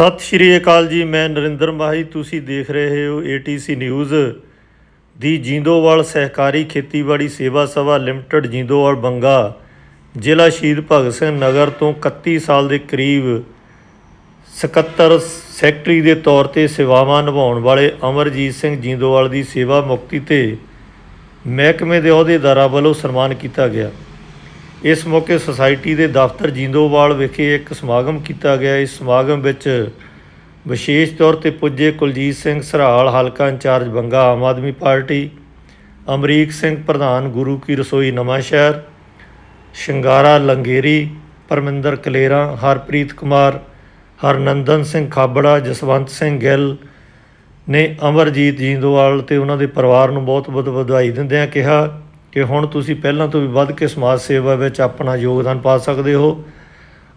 ਸਤਿ ਸ਼੍ਰੀ ਅਕਾਲ ਜੀ, ਮੈਂ ਨਰਿੰਦਰ ਮਾਹੀ, ਤੁਸੀਂ ਦੇਖ ਰਹੇ ਹੋ ATC ਨਿਊਜ਼ ਦੀ ਜਿੰਦੋਵਾਲ ਸਹਿਕਾਰੀ ਖੇਤੀਬਾੜੀ ਸੇਵਾ ਸਭਾ ਲਿਮਟਿਡ ਜਿੰਦੋਵਾਲ ਬੰਗਾ, ਜ਼ਿਲ੍ਹਾ ਸ਼ਹੀਦ ਭਗਤ ਸਿੰਘ ਨਗਰ ਤੋਂ 31 ਸਾਲ ਦੇ ਕਰੀਬ ਸਕੱਤਰ ਸੈਕਟਰੀ ਦੇ ਤੌਰ ਤੇ ਸੇਵਾਵਾਂ ਨਿਭਾਉਣ ਵਾਲੇ ਅਮਰਜੀਤ ਸਿੰਘ ਜਿੰਦੋਵਾਲ ਦੀ ਸੇਵਾ ਮੁਕਤੀ ਤੇ ਮਹਿਕਮੇ ਦੇ ਅਹੁਦੇਦਾਰਾਂ ਵੱਲੋਂ ਸਨਮਾਨ ਕੀਤਾ ਗਿਆ। ਇਸ ਮੌਕੇ ਸੁਸਾਇਟੀ ਦੇ ਦਫ਼ਤਰ ਜਿੰਦੋਵਾਲ ਵਿਖੇ ਇੱਕ ਸਮਾਗਮ ਕੀਤਾ ਗਿਆ। ਇਸ ਸਮਾਗਮ ਵਿੱਚ ਵਿਸ਼ੇਸ਼ ਤੌਰ ਤੇ ਪੁੱਜੇ ਕੁਲਜੀਤ ਸਿੰਘ ਸਰਾਲ, ਹਲਕਾ in charge Banga, Aam Aadmi party, Amrik Singh ਪ੍ਰਧਾਨ, ਗੁਰੂ ਕੀ ਰਸੋਈ ਨਵਾਂ ਸ਼ਹਿਰ, ਸ਼ਿੰਗਾਰਾ ਲੰਗੇਰੀ, ਪਰਮਿੰਦਰ ਕਲੇਰਾ, ਹਰਪ੍ਰੀਤ ਕੁਮਾਰ, ਹਰਨੰਦਨ ਸਿੰਘ ਖਾਬੜਾ, ਜਸਵੰਤ ਸਿੰਘ ਗਿੱਲ ਨੇ ਅਮਰਜੀਤ ਜਿੰਦੋਵਾਲ ਤੇ ਉਹਨਾਂ ਦੇ ਪਰਿਵਾਰ ਨੂੰ ਬਹੁਤ-ਬਹੁਤ ਵਧਾਈ ਦਿੰਦਿਆਂ ਕਿਹਾ ਕਿ ਹੁਣ ਤੁਸੀਂ ਪਹਿਲਾਂ ਤੋਂ ਵੀ ਵੱਧ ਕੇ ਸਮਾਜ ਸੇਵਾ ਵਿੱਚ ਆਪਣਾ ਯੋਗਦਾਨ ਪਾ ਸਕਦੇ ਹੋ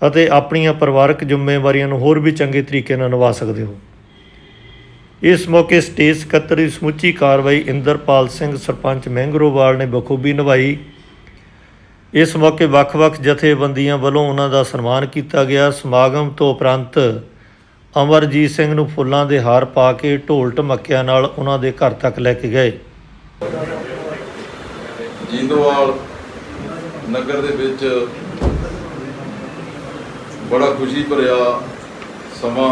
ਅਤੇ ਆਪਣੀਆਂ ਪਰਿਵਾਰਕ ਜ਼ਿੰਮੇਵਾਰੀਆਂ ਨੂੰ ਹੋਰ ਵੀ ਚੰਗੇ ਤਰੀਕੇ ਨਾਲ ਨਿਭਾ ਸਕਦੇ ਹੋ। ਇਸ ਮੌਕੇ ਸਟੇਜ ਸਕੱਤਰ ਦੀ ਸਮੁੱਚੀ ਕਾਰਵਾਈ ਇੰਦਰਪਾਲ ਸਿੰਘ ਸਰਪੰਚ ਮਹਿੰਗਰੋਵਾਲ ਨੇ ਬਖੂਬੀ ਨਿਭਾਈ। ਇਸ ਮੌਕੇ ਵੱਖ-ਵੱਖ ਜਥੇਬੰਦੀਆਂ ਵੱਲੋਂ ਉਹਨਾਂ ਦਾ ਸਨਮਾਨ ਕੀਤਾ ਗਿਆ। ਸਮਾਗਮ ਤੋਂ ਉਪਰੰਤ ਅਮਰਜੀਤ ਸਿੰਘ ਨੂੰ ਫੁੱਲਾਂ ਦੇ ਹਾਰ ਪਾ ਕੇ ਢੋਲ ਢਮੱਕਿਆਂ ਨਾਲ ਉਹਨਾਂ ਦੇ ਘਰ ਤੱਕ ਲੈ ਕੇ ਗਏ। ਜੀਂਦੋਵਾਲ ਨਗਰ ਦੇ ਵਿੱਚ ਬੜਾ ਖੁਸ਼ੀ ਭਰਿਆ ਸਮਾਂ।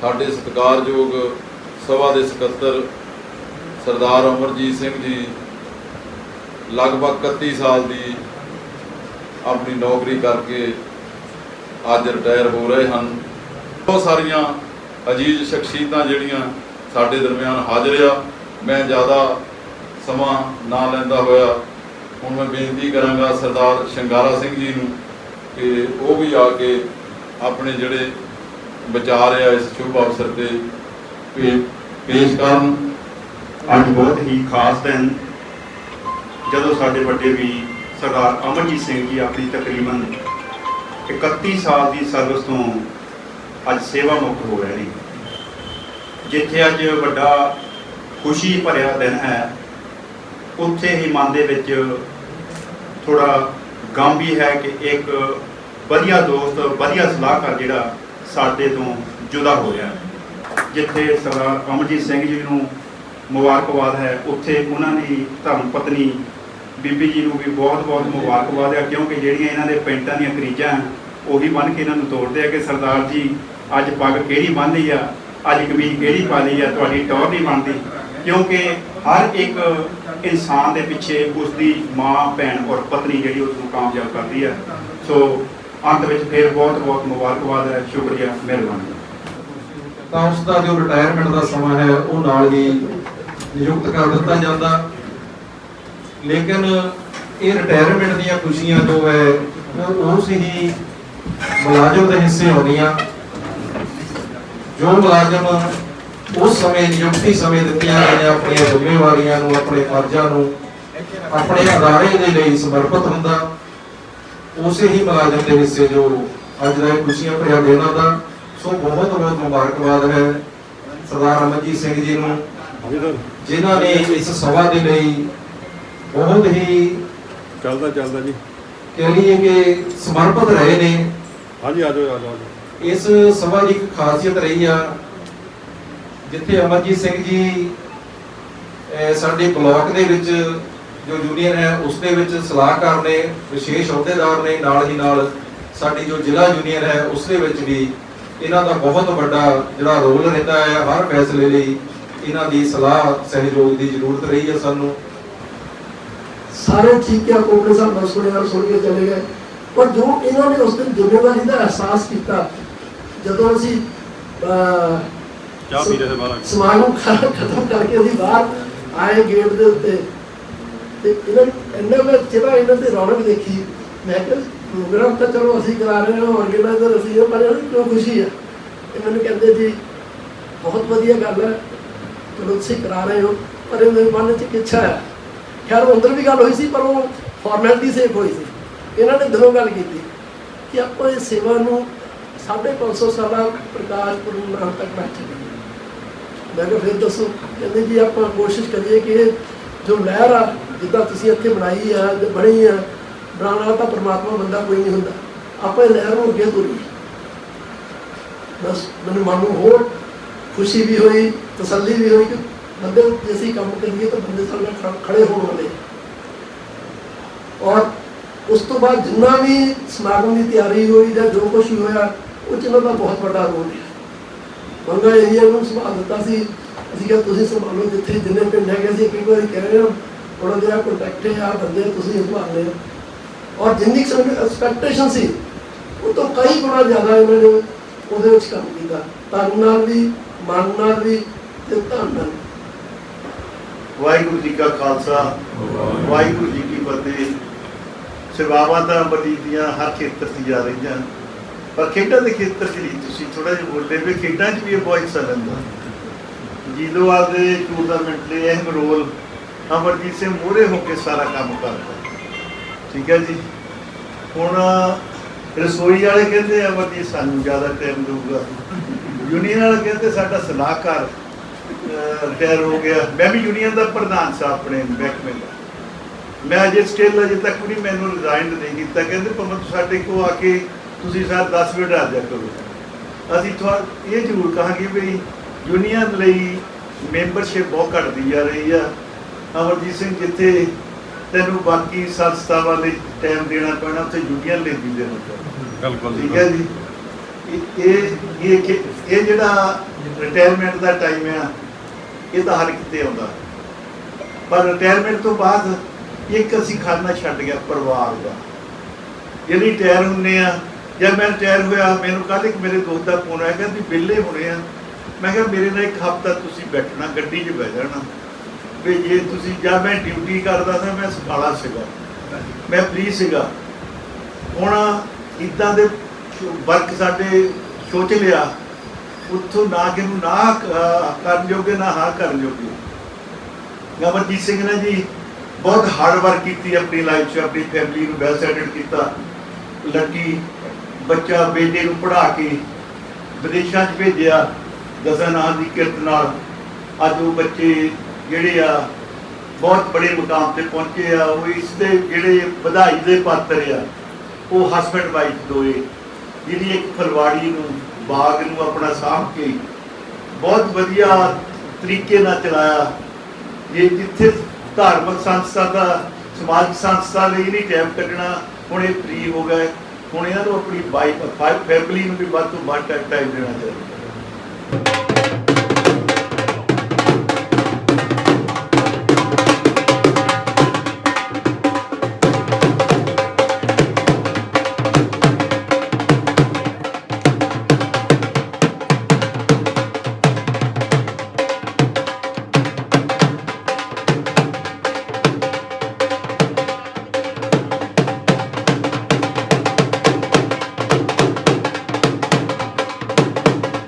ਸਾਡੇ ਸਤਿਕਾਰਯੋਗ ਸਭਾ ਦੇ ਸਕੱਤਰ ਸਰਦਾਰ ਅਮਰਜੀਤ ਸਿੰਘ ਜੀ ਲਗਭਗ 31 ਸਾਲ ਦੀ ਆਪਣੀ ਨੌਕਰੀ ਕਰਕੇ ਅੱਜ ਰਿਟਾਇਰ ਹੋ ਰਹੇ ਹਨ। ਬਹੁਤ ਸਾਰੀਆਂ ਅਜੀਜ਼ ਸ਼ਖਸੀਅਤਾਂ ਜਿਹੜੀਆਂ ਸਾਡੇ ਦਰਮਿਆਨ ਹਾਜ਼ਰ ਆ। ਮੈਂ ਜ਼ਿਆਦਾ ਸਮਾਂ ਨਾ ਲੈਂਦਾ ਹੋਇਆ, ਹੁਣ ਮੈਂ ਬੇਨਤੀ ਕਰਾਂਗਾ ਸਰਦਾਰ ਸ਼ਿੰਗਾਰਾ ਸਿੰਘ ਜੀ ਨੂੰ ਕਿ ਉਹ ਵੀ ਆ ਕੇ ਆਪਣੇ ਜਿਹੜੇ ਵਿਚਾਰ ਆ ਇਸ ਸ਼ੁਭ ਅਵਸਰ ਤੇ ਪੇਸ਼ ਕਰਨ। ਅੱਜ ਬਹੁਤ ਹੀ ਖਾਸ ਦਿਨ, ਜਦੋਂ ਸਾਡੇ ਵੱਡੇ ਵੀ ਸਰਦਾਰ ਅਮਰਜੀਤ ਸਿੰਘ ਜੀ ਆਪਣੀ ਤਕਰੀਬਨ 31 ਸਾਲ ਦੀ ਸਰਵਿਸ ਤੋਂ ਅੱਜ ਸੇਵਾ ਮੁਕਤ ਹੋ ਰਹੇ ਨੇ। ਜਿੱਥੇ ਅੱਜ ਵੱਡਾ ਖੁਸ਼ੀ ਭਰਿਆ ਦਿਨ ਹੈ ਉੱਥੇ ਹੀ ਮਨ ਦੇ ਵਿੱਚ ਥੋੜਾ ਗਮ ਵੀ ਹੈ ਕਿ ਇੱਕ ਵਧੀਆ ਦੋਸਤ, ਵਧੀਆ ਸਲਾਹਕਾਰ ਜਿਹੜਾ ਸਾਡੇ ਤੋਂ ਜੁਦਾ ਹੋ ਰਿਹਾ ਜਿੱਥੇ ਸਰਦਾਰ ਅਮਰਜੀਤ ਸਿੰਘ ਜੀ ਨੂੰ ਮੁਬਾਰਕਬਾਦ ਹੈ, ਉੱਥੇ ਉਹਨਾਂ ਦੀ ਧਰਮ ਪਤਨੀ ਬੀਬੀ ਜੀ ਨੂੰ ਵੀ ਬਹੁਤ-ਬਹੁਤ ਮੁਬਾਰਕਬਾਦ ਹੈ, ਕਿਉਂਕਿ ਜਿਹੜੀਆਂ ਇਹਨਾਂ ਦੇ ਪੈਂਟਾਂ ਦੀਆਂ ਕਰੀਜਾਂ ਉਹੀ ਬੰਨ ਕੇ ਇਹਨਾਂ ਨੂੰ ਤੋੜਦੇ ਆ ਕਿ ਸਰਦਾਰ ਜੀ, ਅੱਜ ਪੱਗ ਕਿਹੜੀ ਬੰਨ ਲਈ ਆ, ਅੱਜ ਕਮੀਜ਼ ਕਿਹੜੀ ਪਾ ਲਈ ਆ, ਤੁਹਾਡੀ ਟੌਰ ਨਹੀਂ ਬਣਦੀ। ਕਿਉਂਕਿ ਹਰ ਇੱਕ ਇਨਸਾਨ ਦੇ ਪਿੱਛੇ ਉਸ ਦੀ ਮਾਂ, ਭੈਣ ਔਰ ਪਤਨੀ ਜਿਹੜੀ ਉਸ ਨੂੰ ਕਾਮਯਾਬ ਕਰਦੀ ਹੈ। ਸੋ ਅੰਤ ਵਿੱਚ ਫਿਰ ਬਹੁਤ-ਬਹੁਤ ਮੁਬਾਰਕਬਾਦ ਹੈ, ਸ਼ੁਕਰੀਆ, ਮਿਹਰਬਾਨੀ। ਤਾਂ ਉਸ ਦਾ ਜੋ ਰਿਟਾਇਰਮੈਂਟ ਦਾ ਸਮਾਂ ਹੈ, ਉਹ ਨਾਲ ਹੀ ਨਿਯੁਕਤ ਕਰ ਦਿੱਤਾ ਜਾਂਦਾ। ਲੇਕਿਨ ਇਹ ਰਿਟਾਇਰਮੈਂਟ ਦੀਆਂ ਖੁਸ਼ੀਆਂ ਜੋ ਹੈ ਉਸ ਹੀ ਮੁਲਾਜ਼ਮ ਦੇ ਹਿੱਸੇ ਆਉਂਦੀਆਂ। ਜੋ ਮੁਲਾਜ਼ਮ ਉਸ ਸਮੇਂ ਨਿਯੁਕਤੀ ਸਮੇਂ ਦਿੱਤੀਆਂ ਗਈਆਂ ਆਪਣੀਆਂ ਜ਼ਿੰਮੇਵਾਰੀਆਂ ਨੂੰ ਆਪਣੇ ਫਰਜ਼ਾਂ ਨੂੰ ਆਪਣੇ ਅਦਾਰੇ ਦੇ ਲਈ ਸਮਰਪਿਤ ਹੁੰਦਾ। ਉਸੇ ਹੀ ਮੁਲਾਜ਼ਮ ਦੇ ਹਿੱਸੇ ਜੋ ਅੱਜ ਦਾ ਖੁਸ਼ੀਆਂ ਭਰਿਆ ਦਿਨ ਦਾ ਸੋ ਬਹੁਤ ਬਹੁਤ ਮੁਬਾਰਕਬਾਦ ਹੈ ਸਰਦਾਰ ਅਮਰਜੀਤ ਸਿੰਘ ਜੀ ਨੂੰ ਜਿਨ੍ਹਾਂ ਨੇ ਇਸ ਸਭਾ ਦੇ ਲਈ ਬਹੁਤ ਹੀ ਚੱਲਦਾ ਚੱਲਦਾ ਜੀ। ਕਹਿ ਲਈਏ ਕਿ ਸਮਰਪਿਤ ਰਹੇ ਨੇ। ਹਾਂਜੀ ਆ ਜਾਓ ਆ। ਇਸ ਸਭਾ ਦੀ ਇੱਕ ਖਾਸੀਅਤ ਰਹੀ ਆ ਜਿੱਥੇ ਅਮਰਜੀਤ ਸਿੰਘ ਜੀ ਸਾਡੇ ਬਲਾਕ ਦੇ ਵਿੱਚ ਜੋ ਯੂਨੀਅਨ ਹੈ, ਉਸ ਦੇ ਵਿੱਚ ਸਲਾਹਕਾਰ ਨੇ, ਵਿਸ਼ੇਸ਼ ਅਹੁਦੇਦਾਰ ਨੇ ਨਾਲ ਹੀ ਨਾਲ ਸਾਡੀ ਜੋ ਜ਼ਿਲ੍ਹਾ ਯੂਨੀਅਨ ਹੈ, ਉਸ ਦੇ ਵਿੱਚ ਵੀ ਇਹਨਾਂ ਦਾ ਬਹੁਤ ਵੱਡਾ ਜਿਹੜਾ ਰੋਲ ਰਹਿੰਦਾ ਹੈ, ਹਰ ਫੈਸਲੇ ਲਈ ਇਹਨਾਂ ਦੀ ਸਲਾਹ ਸਹਿਯੋਗ ਦੀ ਜ਼ਰੂਰਤ ਰਹੀ ਹੈ ਸਾਨੂੰ। ਸਾਰੇ ਠੀਕ ਹੈ ਕੋਪਰੇ ਸਾਹਿਬ ਨਾਲ ਸੁਣਿਆ, ਸੁਣ ਕੇ ਚਲੇ ਗਏ। ਪਰ ਜੋ ਇਹਨਾਂ ਨੇ ਉਸ ਦਿਨ ਜ਼ਿੰਮੇਵਾਰੀ ਦਾ ਅਹਿਸਾਸ ਕੀਤਾ, ਜਦੋਂ ਅਸੀਂ ਚਾਹ ਪੀ ਰਹੇ ਬਾਹਰ ਸਮਾਗਮ ਖ- ਖਤਮ ਕਰਕੇ ਅਸੀਂ ਬਾਹਰ ਆਏ ਗੇਟ ਦੇ ਉੱਤੇ। ਤੇ ਇਹਨਾਂ ਇਹਨਾਂ ਮੈਂ ਜਿਹੜਾ ਇਹਨਾਂ ਦੀ ਰੌਣਕ ਦੇਖੀ ਮੈਂ ਕਿਹਾ ਪ੍ਰੋਗਰਾਮ ਤਾਂ ਚਲੋ ਅਸੀਂ ਕਰਾ ਰਹੇ ਹਾਂ ਆਰਗੇਨਾਈਜ਼ਰ ਅਸੀਂ ਹਾਂ, ਪਰ ਇਹਨਾਂ ਨੂੰ ਕਿਉਂ ਖੁਸ਼ੀ ਹੈ ਇਹ ਮੈਨੂੰ ਕਹਿੰਦੇ ਜੀ ਬਹੁਤ ਵਧੀਆ ਗੱਲ ਹੈ ਚਲੋ ਤੁਸੀਂ ਕਰਾ ਰਹੇ ਹੋ ਪਰ ਇਹ ਮੇਰੇ ਮਨ 'ਚ ਇੱਕ ਇੱਛਾ ਹੈ। ਖੈਰ ਉਹ ਅੰਦਰ ਵੀ ਗੱਲ ਹੋਈ ਸੀ ਪਰ ਉਹ ਫਾਰਮੈਲਿਟੀ ਸੇਫ ਹੋਈ ਸੀ। ਇਹਨਾਂ ਨੇ ਦਿਲੋਂ ਗੱਲ ਕੀਤੀ ਕਿ ਆਪਾਂ ਇਹ ਸੇਵਾ ਨੂੰ 550 ਸਾਲਾਂ ਪ੍ਰਕਾਸ਼ ਪੁਰਬ ਮਨਾਉਣ ਤੱਕ ਮੈਂ ਮੈਂ ਕਿਹਾ ਫਿਰ ਦੱਸੋ। ਕਹਿੰਦੇ ਜੀ ਆਪਾਂ ਕੋਸ਼ਿਸ਼ ਕਰੀਏ ਕਿ ਇਹ ਜੋ ਲਹਿਰ ਆ, ਜਿੱਦਾਂ ਤੁਸੀਂ ਇੱਥੇ ਬਣਾਈ ਆ ਬਣੀ ਆ, ਬਣਾਉਣ ਵਾਲਾ ਤਾਂ ਪਰਮਾਤਮਾ ਬੰਦਾ ਕੋਈ ਨਹੀਂ ਹੁੰਦਾ। ਆਪਾਂ ਇਹ ਲਹਿਰ ਨੂੰ ਅੱਗੇ ਤੋਰੀਏ। ਬਸ ਮੈਨੂੰ ਮਨ ਨੂੰ ਹੋਰ ਖੁਸ਼ੀ ਵੀ ਹੋਈ, ਤਸੱਲੀ ਵੀ ਹੋਈ ਕਿ ਬੰਦੇ ਜੇ ਅਸੀਂ ਕੰਮ ਕਰੀਏ ਤਾਂ ਬੰਦੇ ਸਾਡੇ ਖੜੇ ਹੋਣ ਵਾਲੇ। ਔਰ ਉਸ ਤੋਂ ਬਾਅਦ ਜਿੰਨਾ ਵੀ ਸਮਾਗਮ ਦੀ ਤਿਆਰੀ ਹੋਈ ਜਾਂ ਜੋ ਕੁਝ ਹੋਇਆ, ਉਹ 'ਚ ਇਹਨਾਂ ਦਾ ਬਹੁਤ ਵੱਡਾ ਰੋਲ ਹੈ ਮੰਗਾ ਏਰੀਆ ਨੂੰ ਸੰਭਾਲ ਦਿੱਤਾ ਸੀ। ਅਸੀਂ ਕਿਹਾ, ਤੁਸੀਂ ਸੰਭਾਲੋ ਜਿੱਥੇ ਜਿੰਨੇ ਪਿੰਡ ਹੈਗੇ ਸੀ ਕਈ ਵਾਰੀ ਕਹਿ ਰਹੇ ਹਾਂ ਥੋੜਾ ਜਿਹਾ ਕੰਟੈਕਟ ਹੈ ਆ ਬੰਦੇ ਤੁਸੀਂ ਸੰਭਾਲ ਲਿਓ ਔਰ ਜਿੰਨੀ ਐਕਸਪੈਕਟੇਸ਼ਨ ਸੀ, ਉਹ ਤੋਂ ਕਈ ਗੁਣਾ ਜ਼ਿਆਦਾ ਇਹਨਾਂ ਨੇ ਉਹਦੇ ਵਿੱਚ ਕੰਮ ਕੀਤਾ। ਤਨ ਨਾਲ ਵੀ ਮਨ ਨਾਲ ਵੀ ਤੇ ਧਨ ਨਾਲ ਵਾਹਿਗੁਰੂ ਜੀ ਕਾ ਖਾਲਸਾ, ਵਾਹਿਗੁਰੂ ਜੀ ਕੀ ਫਤਿਹ। ਸੇਵਾਵਾਂ ਤਾਂ ਬਤੀਤੀਆਂ ਹਰ ਖੇਤਰ 'ਚ ਜਾ ਰਹੀਆਂ। ਪਰ ਖੇਡਾਂ ਦੇ ਖੇਤਰ 'ਚ ਨਹੀਂ ਤੁਸੀਂ ਥੋੜਾ ਜਿਹਾ ਬੋਲਦੇ ਵੀ ਖੇਡਾਂ 'ਚ ਵੀ ਇਹ ਬਹੁਤ ਹਿੱਸਾ ਲੈਂਦਾ। ਜੀਦੋਵਾਲ ਦੇ ਟੂਰਨਾਮੈਂਟ ਲਈ ਅਹਿਮ ਰੋਲ ਅਮਰਜੀਤ ਸਿੰਘ ਮੂਹਰੇ ਹੋ ਕੇ ਸਾਰਾ ਕੰਮ ਕਰਦਾ। ਠੀਕ ਹੈ ਜੀ? ਹੁਣ ਰਸੋਈ ਵਾਲੇ ਕਹਿੰਦੇ ਅਮਰਜੀਤ, ਸਾਨੂੰ ਜ਼ਿਆਦਾ ਟਾਈਮ ਦਊਗਾ। ਯੂਨੀਅਨ ਵਾਲੇ ਕਹਿੰਦੇ, ਸਾਡਾ ਸਲਾਹਕਾਰ ਰਿਟਾਇਰ ਹੋ ਗਿਆ। ਮੈਂ ਵੀ ਯੂਨੀਅਨ ਦਾ ਪ੍ਰਧਾਨ ਸਾਂ ਆਪਣੇ ਮਹਿਕਮੇ ਦਾ। ਮੈਂ ਅਜੇ ਸਟੇਲ ਅਜੇ ਤੱਕ ਵੀ ਮੈਨੂੰ ਰਿਜ਼ਾਈਨ ਨਹੀਂ ਕੀਤਾ। ਕਹਿੰਦੇ ਭਾਵੇਂ ਸਾਡੇ ਕੋਲ ਆ ਕੇ ਤੁਸੀਂ ਸਰ 10 ਮਿੰਟ ਆ ਜਾ ਕਰੋ। ਅਸੀਂ ਤੁਹਾ ਇਹ ਜ਼ਰੂਰ ਕਹਾਂਗੇ ਵੀ ਯੂਨੀਅਨ ਲਈ ਮੈਂਬਰਸ਼ਿਪ ਬਹੁਤ ਘਟਦੀ ਜਾ ਰਹੀ ਆ। ਅਮਰਜੀਤ ਸਿੰਘ ਜਿੱਥੇ ਤੈਨੂੰ ਬਾਕੀ ਸੰਸਥਾਵਾਂ ਲਈ ਟਾਈਮ ਦੇਣਾ ਪੈਣਾ ਉੱਥੇ ਯੂਨੀਅਨ ਲਈ ਵੀ ਦੇਣਾ ਪੈਣਾ। ਬਿਲਕੁਲ ਠੀਕ ਹੈ ਜੀ? ਇਹ ਇਹ ਇਹ ਜਿਹੜਾ ਰਿਟਾਇਰਮੈਂਟ ਦਾ ਟਾਈਮ ਆ ਇਹ ਤਾਂ ਹਰ ਕਿਤੇ ਆਉਂਦਾ। ਪਰ ਰਿਟਾਇਰਮੈਂਟ ਤੋਂ ਬਾਅਦ ਇੱਕ ਅਸੀਂ ਖਾਨਾ ਛੱਡ ਗਿਆ ਪਰਿਵਾਰ ਦਾ। ਜਿਹੜੀ ਰਿਟਾਇਰ ਹੁੰਨੇ ਆ ਜਦ ਮੈਂ ਰਿਟਾਇਰ ਹੋਇਆ, ਮੈਨੂੰ ਕੱਲ੍ਹ ਇੱਕ ਮੇਰੇ ਦੋਸਤ ਦਾ ਫੋਨ ਆਇਆ, ਕਹਿੰਦਾ ਵਿਹਲੇ ਹੋਣੇ ਆ। ਮੈਂ ਕਿਹਾ ਮੇਰੇ ਨਾਲ ਇੱਕ ਹਫਤਾ ਤੁਸੀਂ ਬੈਠਣਾ, ਗੱਡੀ 'ਚ ਬਹਿ ਜਾਣਾ। ਵੀ ਜੇ ਤੁਸੀਂ, ਜਾਂ ਮੈਂ ਡਿਊਟੀ ਕਰਦਾ ਸੀ ਮੈਂ ਸਕਾਲਾ ਸੀਗਾ। ਮੈਂ ਫ੍ਰੀ ਸੀਗਾ। ਹੁਣ ਇਦਾਂ ਦੇ ਵਰਕ ਸਾਡੇ ਸੋਚ ਲਿਆ, ਉੱਥੋਂ ਨਾ ਕਿ ਨੂੰ ਨਾ ਕਰਨ ਜੋਗੇ, ਨਾ ਹਾਂ ਕਰਨ ਜੋਗੇ। ਅਮਰਜੀਤ ਸਿੰਘ ਨੇ ਜੀ ਬਹੁਤ ਹਾਰਡ ਵਰਕ ਕੀਤੀ ਆਪਣੀ ਲਾਈਫ 'ਚ, ਆਪਣੀ ਫੈਮਿਲੀ ਨੂੰ ਵੈਲ ਸੈਟਲ ਕੀਤਾ। ਲੜਕੀ ਬੱਚਾ ਬੇਟੇ ਨੂੰ ਪੜ੍ਹਾ ਕੇ ਵਿਦੇਸ਼ਾਂ 'ਚ ਭੇਜਿਆ ਦਸਾਂ ਨਾਂ ਦੀ ਕਿਰਤ ਨਾਲ। ਅੱਜ ਉਹ ਬੱਚੇ ਜਿਹੜੇ ਆ, ਬਹੁਤ ਬੜੇ ਮੁਕਾਮ ਤੇ ਪਹੁੰਚੇ ਆ। ਉਹ ਇਸ ਦੇ ਜਿਹੜੇ ਵਧਾਈ ਦੇ ਪਾਤਰ ਆ, ਉਹ ਹਸਬੰਡ ਵਾਈਫ ਦੋਏ ਜਿਹੜੀ ਇੱਕ ਫਲਵਾੜੀ ਨੂੰ, ਬਾਗ ਨੂੰ ਆਪਣਾ ਸਾਂਭ ਕੇ ਬਹੁਤ ਵਧੀਆ ਤਰੀਕੇ ਨਾਲ ਚਲਾਇਆ। ਇਹ ਜਿੱਥੇ ਧਾਰਮਿਕ ਸੰਸਥਾ ਦਾ, ਸਮਾਜਿਕ ਸੰਸਥਾ ਲਈ ਨਹੀਂ ਟਾਈਮ ਕੱਢਣਾ, ਹੁਣ ਇਹ ਫ੍ਰੀ ਹੋ ਗਿਆ। ਹੁਣ ਇਹਨਾਂ ਨੂੰ ਆਪਣੀ ਵਾਈਫ ਫੈਮਿਲੀ ਨੂੰ ਵੀ ਵੱਧ ਤੋਂ ਵੱਧ ਟਾਈਮ ਦੇਣਾ ਚਾਹੀਦਾ।